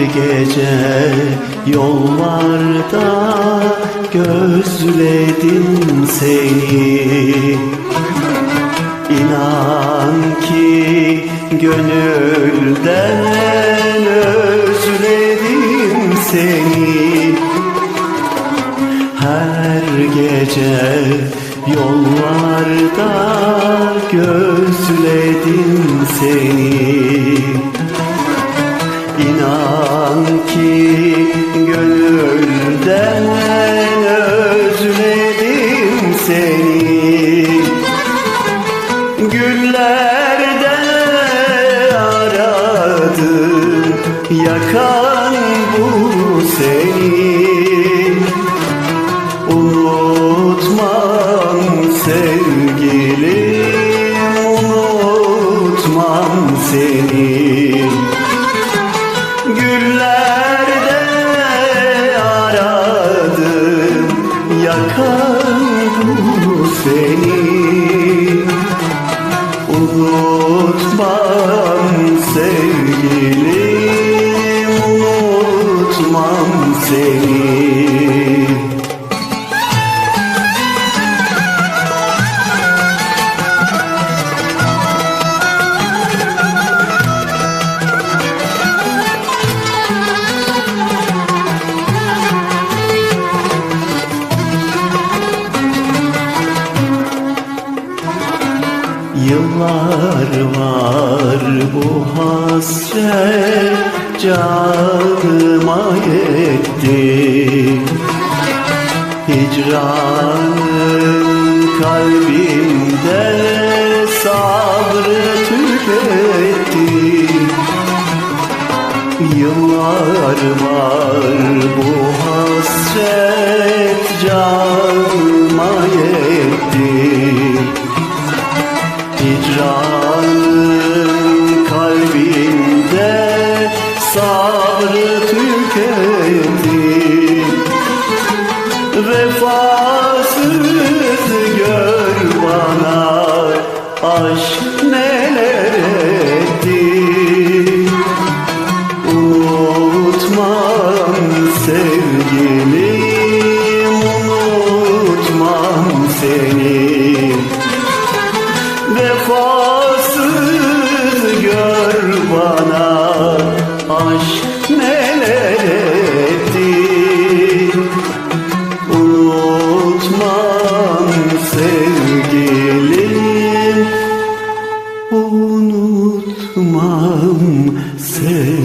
gece yollarda gözledim seni. İnan ki gönülden özledim seni. Her gece yollarda gözledim seni İnan ki gönülden özledim seni. Güllerde aradım yakan bu seni. Unutmam sevgilim unutmam seni Yıllar var bu hasret canıma yetti. Hicranın kalbimde sabrı tüketti. Yıllar var bu hasret Vefasız gör bana aşk Unutmam seni